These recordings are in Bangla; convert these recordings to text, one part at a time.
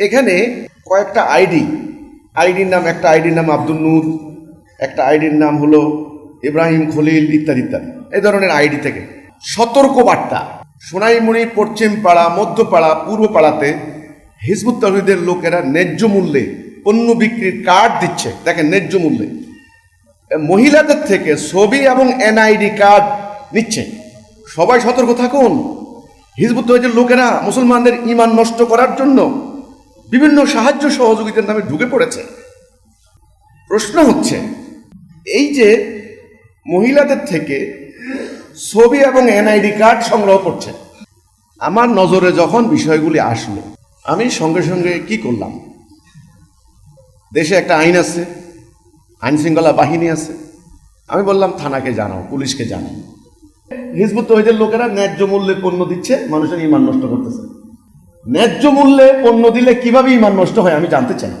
এখানে কয়েকটা আইডি। আইডির নাম, একটা আইডির নাম আব্দুল নূর, একটা আইডির নাম হলো ইব্রাহিম খলিল ইত্যাদি ইত্যাদি। এই ধরনের আইডি থেকে। সতর্ক বার্তা সোনাইমুড়ি পশ্চিম পাড়া মধ্যপাড়া পূর্ব পাড়াতে হিজবুত তহিদের লোকেরা ন্যায্য মূল্যে পণ্য বিক্রির কার্ড দিচ্ছে। দেখেন, ন্যায্য মূল্যে। মহিলাদের থেকে ছবি এবং এনআইডি কার্ড নিচ্ছে। সবাই সতর্ক থাকুন। হিজবুত তহিদের লোকেরা মুসলমানদের ইমান নষ্ট করার জন্য বিভিন্ন সাহায্য সহযোগিতার নামে ঢুকে পড়েছে। প্রশ্ন হচ্ছে, এই যে মহিলাদের থেকে ছবি এবং এনআইডি কার্ড সংগ্রহ করছে, আমার নজরে যখন বিষয়গুলি আসলো, আমি সঙ্গে সঙ্গে কি করলাম? দেশে একটা আইন আছে আইন শৃঙ্খলা বাহিনী আছে। আমি বললাম, থানাকে জানাও, পুলিশকে জানাও। হিজবুত তহিদের লোকেরা ন্যায্য মূল্যে পণ্য দিচ্ছে, মানুষের ইমান নষ্ট করতেছে। ন্যায্য মূল্যে পণ্য দিলে কীভাবে ইমান নষ্ট হয় আমি জানতে চাই।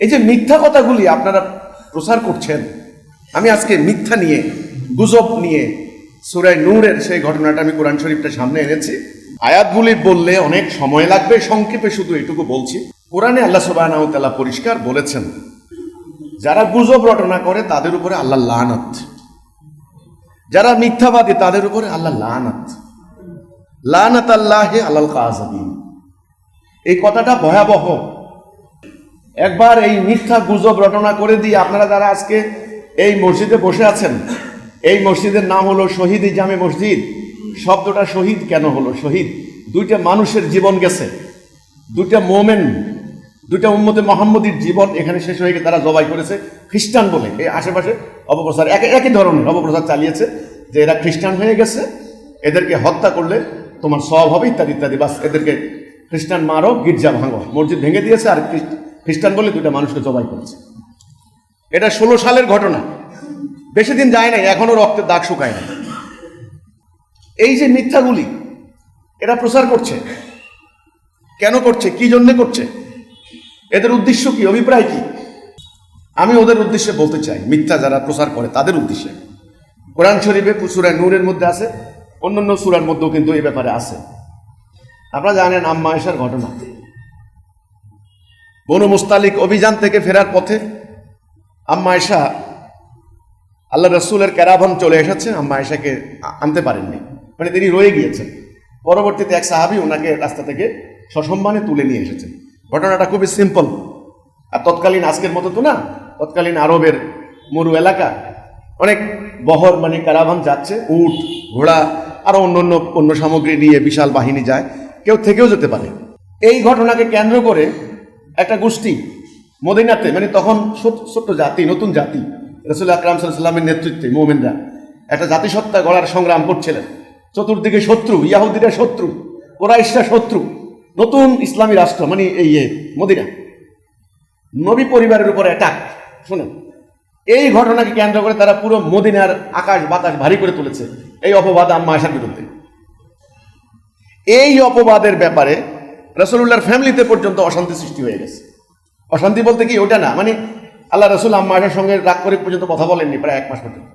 এই যে মিথ্যা কথাগুলি আপনারা প্রচার করছেন, আমি আজকে মিথ্যা নিয়ে, গুজব নিয়ে সুরাই নূরের সেই ঘটনাটা আমি কোরআন শরীফটা সামনে এনেছি। আয়াতগুলি বললে অনেক সময় লাগবে, সংক্ষেপে শুধু এটুকু বলছি। কোরআনে আল্লাহ সুবাহ পরিষ্কার বলেছেন, যারা গুজব রটনা করে তাদের উপরে আল্লাহ লানত। যারা মিথ্যাবাদী তাদের উপরে আল্লাহ লানত। লানত আল্লাহে আল্লাহ কাজাবিন। এই কথাটা ভয়াবহ। একবার এই মিথ্যা গুজব রটনা করে দিয়ে আপনারা যারা আজকে এই মসজিদে বসে আছেন, এই মসজিদের নাম হলো শহীদ জামে মসজিদ। শব্দটা শহীদ কেন হলো? শহীদ, দুইটা মানুষের জীবন গেছে, দুইটা মোমেন, দুইটা উম্মতে মোহাম্মদীর জীবন এখানে শেষ হয়ে গিয়ে তারা জবাই করেছে। খ্রিস্টান বলে, এই আশেপাশে অপপ্রচার একই ধরনের অপপ্রচার চালিয়েছে যে এরা খ্রিস্টান হয়ে গেছে, এদেরকে হত্যা করলে তোমার সব হবে ইত্যাদি ইত্যাদি। বাস এদেরকে খ্রিস্টান মারো, গির্জা ভাঙো। মসজিদ ভেঙে দিয়েছে আর খ্রিস্টান বলে দুইটা মানুষকে জবাই করেছে। এটা ষোলো সালের ঘটনা। বেশি দিন যায় নাই, এখনও রক্তের দাগ শুকায় না এই যে মিথ্যাগুলি, এরা প্রচার করছে। কেন করছে? কি জন্যে করছে? এদের উদ্দেশ্য কি? অভিপ্রায় কি? আমি ওদের উদ্দেশ্যে বলতে চাই, মিথ্যা যারা প্রচার করে তাদের উদ্দেশ্যে। কোরআন শরীফে সুরায় নূরের মধ্যে আছে অন্যান্য সুরার মধ্যেও কিন্তু এই ব্যাপারে আছে। আপনারা জানেন আম্মা আয়েশার ঘটনা। বনু মুস্তালিক অভিযান থেকে ফেরার পথে আম্মা আল্লাহ রসুলের ক্যারাভন চলে এসেছে। আম্মা আনতে পারেননি। মানে তিনি রয়ে গিয়েছেন। পরবর্তীতে এক সাহাবি ওনাকে রাস্তা থেকে সসম্মানে তুলে নিয়ে এসেছেন। ঘটনাটা খুবই সিম্পল আর তৎকালীন আজকের মতো তো না, তৎকালীন আরবের মরু এলাকা অনেক বহর মানে ক্যারাভান যাচ্ছে, উট, ঘোড়া আরও অন্য অন্য পণ্য সামগ্রী নিয়ে বিশাল বাহিনী যায়, কেউ থেকেও যেতে পারে। এই ঘটনাকে কেন্দ্র করে একটা গোষ্ঠী মদিনাতে মানে তখন ছোট- ছোট্ট জাতি, নতুন জাতি, রসুল আকরাম সাল্লামের নেতৃত্বে মোমেনরা একটা জাতিসত্তা গড়ার সংগ্রাম করছিলেন। চতুর্দিকে শত্রু, ইয়াহুদিরা শত্রু, কোরাইশরা শত্রু, নতুন ইসলামী রাষ্ট্র মানে এই মদিনা। নবী পরিবারের উপর অ্যাটাক শুনেন। এই ঘটনাকে কেন্দ্র করে তারা পুরো মদিনার আকাশ বাতাস ভারী করে তুলেছে। এই অপবাদ আম্মা আয়সার বিরুদ্ধে। এই অপবাদের ব্যাপারে রসুল্লাহর ফ্যামিলিতে পর্যন্ত অশান্তি সৃষ্টি হয়ে গেছে। অশান্তি বলতে কি, ওটা না। মানে আল্লাহ রসুল আম্মা আয়সার সঙ্গে রাগ করে পর্যন্ত কথা বলেননি প্রায় এক মাস পর্যন্ত।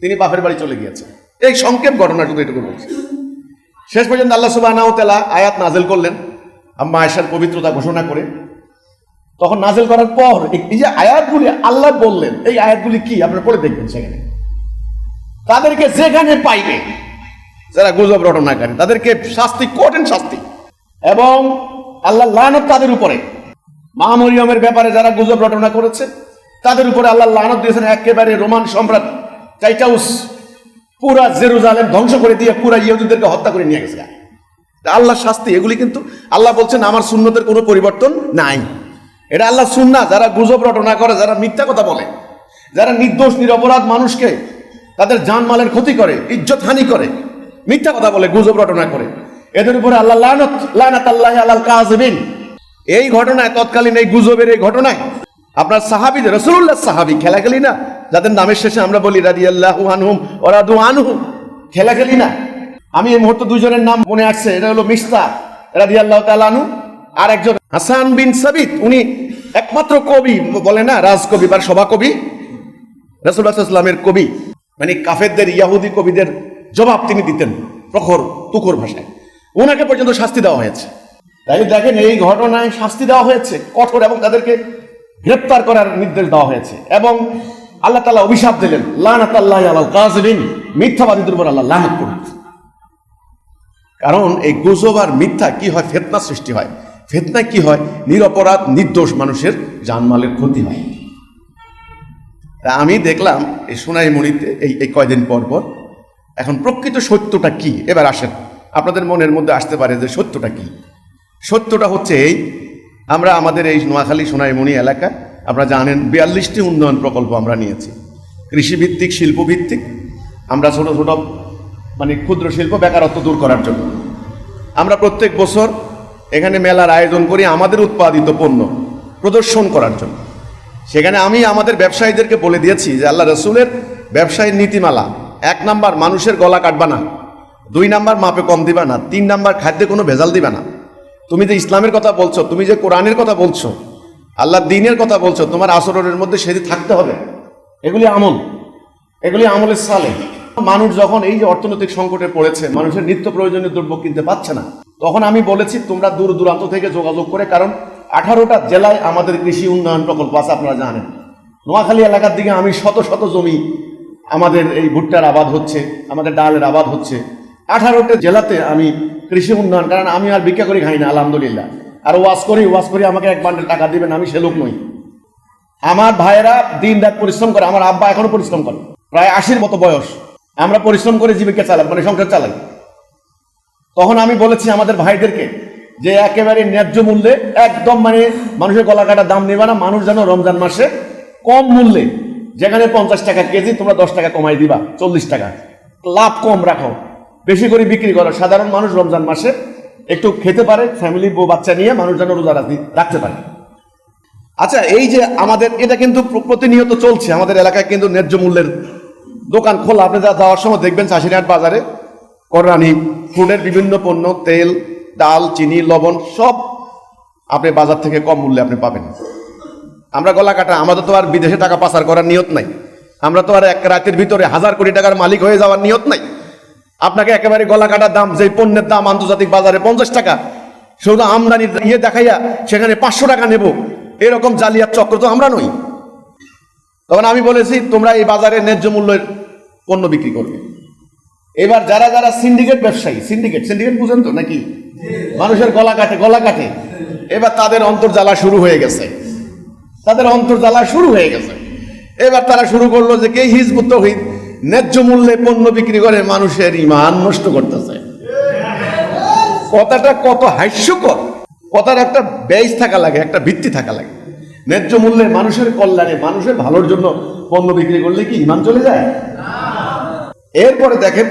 তিনি বাপের বাড়ি চলে গিয়েছেন। এই সংক্ষেপ ঘটনা শুধু এটুকু বলছি। শেষ পর্যন্ত আল্লাহ সুবাহ আয়াত নাজেল করলেন। আম্মা আয়সার পবিত্রতা ঘোষণা করে তখন নাজেল করার পর এই যে আয়াতগুলি আল্লাহ বললেন, এই আয়াতগুলি কি? আপনারা পড়ে দেখবেন সেখানে। তাদেরকে যেখানে পাইবে, যারা গুজব রটনাকারী, তাদেরকে শাস্তি, কঠিন শাস্তি। এবং আল্লাহ লানত তাদের উপরে। মামরিয়মের ব্যাপারে যারা গুজব রটনা করেছে, তাদের উপরে আল্লাহ লানত দিয়েছেন একেবারে রোমান সম্রাট টাইটাউস। পুরা জেরুজালেম ধ্বংস করে দিয়ে পুরা ইহুদিদেরকে হত্যা করে নিয়ে গেছে। তা আল্লাহর শাস্তি, এগুলি কিন্তু আল্লাহ বলছেন, আমার সুন্নতের কোনো পরিবর্তন নাই। এটা আল্লাহ সুন্না যারা গুজব রটনা করে, যারা মিথ্যা কথা বলে, যারা নির্দোষ, নিরপরাধ মানুষকে তাদের জানমালের ক্ষতি করে, ইজ্জত হানি করে, মিথ্যা কথা বলে, গুজব রটনা করে, এদের উপরে আল্লাহ লানত লানাত আল্লাহ আল্লাহ কাজবিন এই ঘটনায়, তৎকালীন এই গুজবের এই ঘটনায় আপনার সাহাবি রসুল্লাহ সাহাবি খেলা খেলি না? যাদের নামের শেষে আমরা বলি রাদি আল্লাহ আনহুম ওরা দু আনহুম খেলা খেলি না? আমি এই মুহূর্তে দুজনের নাম মনে আসছে, এটা হলো মিস্তা রাদি আল্লাহ তালানু আর একজন হাসান বিন সাবিত, উনি একমাত্র কবি, বলে না, রাজকবি বা সভাকবি রসুল্লাহামের কবি মানে কাফেরদের, ইয়াহুদি কবিদের জবাব তিনি দিতেন প্রখর, তুখর ভাষায়। ওনাকে পর্যন্ত শাস্তি দেওয়া হয়েছে। তাই দেখেন, এই ঘটনায় শাস্তি দেওয়া হয়েছে, কঠোর এবং তাদেরকে গ্রেপ্তার করার নির্দেশ দেওয়া হয়েছে। এবং আল্লাহ তালা অভিশাপ দিলেন লানাত আল্লাহ আলাল কাযিবিন মিথ্যাবাদীদের উপর আল্লাহ লানত করুন। কারণ এই গুজব আর মিথ্যা কি হয়? ফেতনা সৃষ্টি হয়। ফেতনা কি হয়? নিরপরাধ, নির্দোষ মানুষের জানমালের ক্ষতি হয়। তা আমি দেখলাম এই সোনাইমণিতে এই এই কয়দিন পর পর, এখন প্রকৃত সত্যটা কি? এবার আসেন। আপনাদের মনের মধ্যে আসতে পারে যে সত্যটা কি? সত্যটা হচ্ছে এই, আমরা আমাদের এই নোয়াখালী সোনাইমণি এলাকা, আপনারা জানেন বিয়াল্লিশটি উন্নয়ন প্রকল্প আমরা নিয়েছি। কৃষিভিত্তিক, শিল্পভিত্তিক, আমরা ছোট ছোট মানে ক্ষুদ্র শিল্প বেকারত্ব দূর করার জন্য। আমরা প্রত্যেক বছর এখানে মেলার আয়োজন করি আমাদের উৎপাদিত পণ্য প্রদর্শন করার জন্য। সেখানে আমি আমাদের ব্যবসায়ীদেরকে বলে দিয়েছি যে, আল্লাহ রসুলের ব্যবসায়ীর নীতিমালা, এক নাম্বার মানুষের গলা কাটবা না, দুই নাম্বার মাপে কম দিবা না, তিন নাম্বার খাদ্যে কোনো ভেজাল দিবা না। তুমি যে ইসলামের কথা বলছো, তুমি যে কোরআনের কথা বলছো, আল্লাহ দিনের কথা বলছো, তোমার আচরণের মধ্যে সেদিন থাকতে হবে। এগুলি আমল, এগুলি আমলের সালে। মানুষ যখন এই যে অর্থনৈতিক সংকটে পড়েছে, মানুষের নিত্য প্রয়োজনীয় দ্রব্য কিনতে পাচ্ছে না। তখন আমি বলেছি, তোমরা দূর দূরান্ত থেকে যোগাযোগ করে, কারণ আঠারোটা জেলায় আমাদের কৃষি উন্নয়ন প্রকল্প আছে, আপনারা জানেন। নোয়াখালী এলাকার দিকে আমি শত শত জমি, আমাদের এই ভুট্টার আবাদ হচ্ছে, আমাদের ডালের আবাদ হচ্ছে। আঠারোটা জেলাতে আমি কৃষি উন্নয়ন, কারণ আমি আর ভিক্ষা করি খাই না, আলহামদুলিল্লাহ। আর ওয়াশ করি ওয়াশ করি, আমাকে এক বান্ডেল টাকা দিবেন, আমি সে লোক নই। আমার ভাইয়েরা দিন রাত পরিশ্রম করে, আমার আব্বা এখনও পরিশ্রম করে, প্রায় আশির মতো বয়স। আমরা পরিশ্রম করে জীবিকা চালাই মানে সংসার চালাই। তখন আমি বলেছি আমাদের ভাইদেরকে যে একেবারে ন্যায্য মূল্যে, একদম মানে মানুষের গলা কাটা দাম নেবে না, মানুষ যেন রমজান মাসে কম মূল্যে, যেখানে পঞ্চাশ টাকা কেজি, তোমরা দশ টাকা কমাই দিবা, চল্লিশ টাকা। লাভ কম রাখো। বেশি করে বিক্রি করো। সাধারণ মানুষ রমজান মাসে একটু খেতে পারে ফ্যামিলি বউ, বাচ্চা নিয়ে মানুষ যেন রোজা রাখি- রাখতে পারে। আচ্ছা এই যে আমাদের, এটা কিন্তু প্রতিনিয়ত চলছে। আমাদের এলাকায় কিন্তু ন্যায্য মূল্যের দোকান খোলা। আপনি যা যাওয়ার সময় দেখবেন চাষিরহাট বাজারে কররানি ফুডের বিভিন্ন পণ্য, তেল, ডাল, চিনি, লবণ, সব আপনি বাজার থেকে কম মূল্যে আপনি পাবেন। আমরা গলা কাটা, আমাদের তো আর বিদেশে টাকা পাচার করার নিয়ত নাই। আমরা তো আর এক রাতের ভিতরে হাজার কোটি টাকার মালিক হয়ে যাওয়ার নিয়ত নাই। আপনাকে একেবারে গলা কাটার দাম যে পণ্যের দাম আন্তর্জাতিক বাজারে পঞ্চাশ টাকা, শুধু আমদানি ইয়ে দেখাইয়া সেখানে পাঁচশো টাকা নেব, এরকম জালিয়াত চক্র তো আমরা নই। তখন আমি বলেছি, তোমরা এই বাজারে ন্যায্য মূল্যের পণ্য বিক্রি করবে। এবার যারা যারা সিন্ডিকেট ব্যবসায়ী সিন্ডিকেট সিন্ডিকেট বুঝেন তো নাকি? মানুষের গলা কাটে গলা কাটে। এবার তাদের অন্তর্জালা শুরু হয়ে গেছে। তাদের অন্তর্জালা শুরু হয়ে গেছে। এবার তারা শুরু করল যে কে হিজবুত তৌহিদ? ন্যায্য মূল্যে পণ্য বিক্রি করে মানুষের ইমান নষ্ট করতেছে। কথাটা কত হাস্যকর। কথার একটা বেজ থাকা লাগে, একটা ভিত্তি থাকা লাগে। ন্যায্য মূল্যে মানুষের কল্যাণে, মানুষের ভালোর জন্য পণ্য বিক্রি করলে কি ইমান চলে যায়? এরপরে দেখেন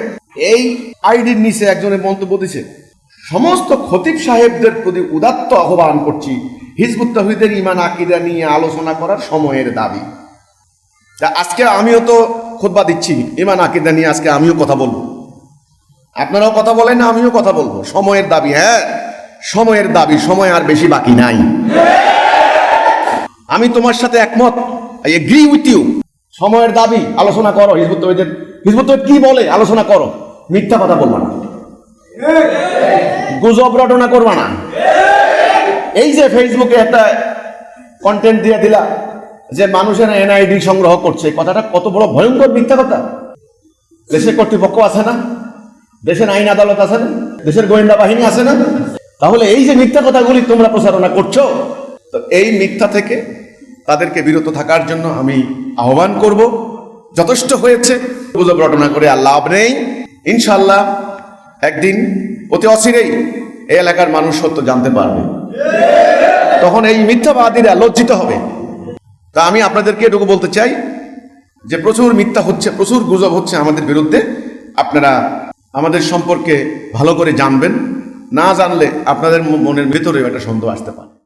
এই আইডির নিচে একজনের মন্তব্য দিছে, সমস্ত খতিব সাহেবদের প্রতি উদাত্ত আহ্বান করছি, হিজবুত তহিদের ইমান আকিদা নিয়ে আলোচনা করার সময়ের দাবি। তা আজকে আমিও তো খোদবা দিচ্ছি ইমান আকিদা নিয়ে আজকে আমিও কথা বলব। আপনারাও কথা বলেন না আমিও কথা বলব। সময়ের দাবি হ্যাঁ সময়ের দাবি, সময় আর বেশি বাকি নাই। আমি তোমার সাথে একমত এগ্রি উইথ ইউ সময়ের দাবি, আলোচনা করো, হিজবুত হিজবুত কি বলে? আলোচনা করো। মিথ্যা কথা বলবা না। গুজব রটনা করবা না। এই যে ফেসবুকে একটা কন্টেন্ট দিয়ে দিলা, যে মানুষের এনআইডি সংগ্রহ করছে কথাটা কত বড় ভয়ঙ্কর মিথ্যা কথা। দেশের কর্তৃপক্ষ আছে না? দেশের আইন আদালত আছে না? দেশের গোয়েন্দা বাহিনী আছে না? তাহলে এই যে মিথ্যা কথাগুলি তোমরা প্রচারণা করছ, তো এই মিথ্যা থেকে তাদেরকে বিরত থাকার জন্য আমি আহ্বান করব। যথেষ্ট হয়েছে। গুজব রটনা করে আর লাভ নেই। ইনশাল্লাহ একদিন অতি অচিরেই এই এলাকার মানুষ সত্য জানতে পারবে। তখন এই মিথ্যাবাদীরা লজ্জিত হবে। তা আমি আপনাদেরকে এটুকু বলতে চাই যে প্রচুর মিথ্যা হচ্ছে, প্রচুর গুজব হচ্ছে আমাদের বিরুদ্ধে। আপনারা আমাদের সম্পর্কে ভালো করে জানবেন। না জানলে আপনাদের মনের ভেতরে একটা সন্দেহ আসতে পারে।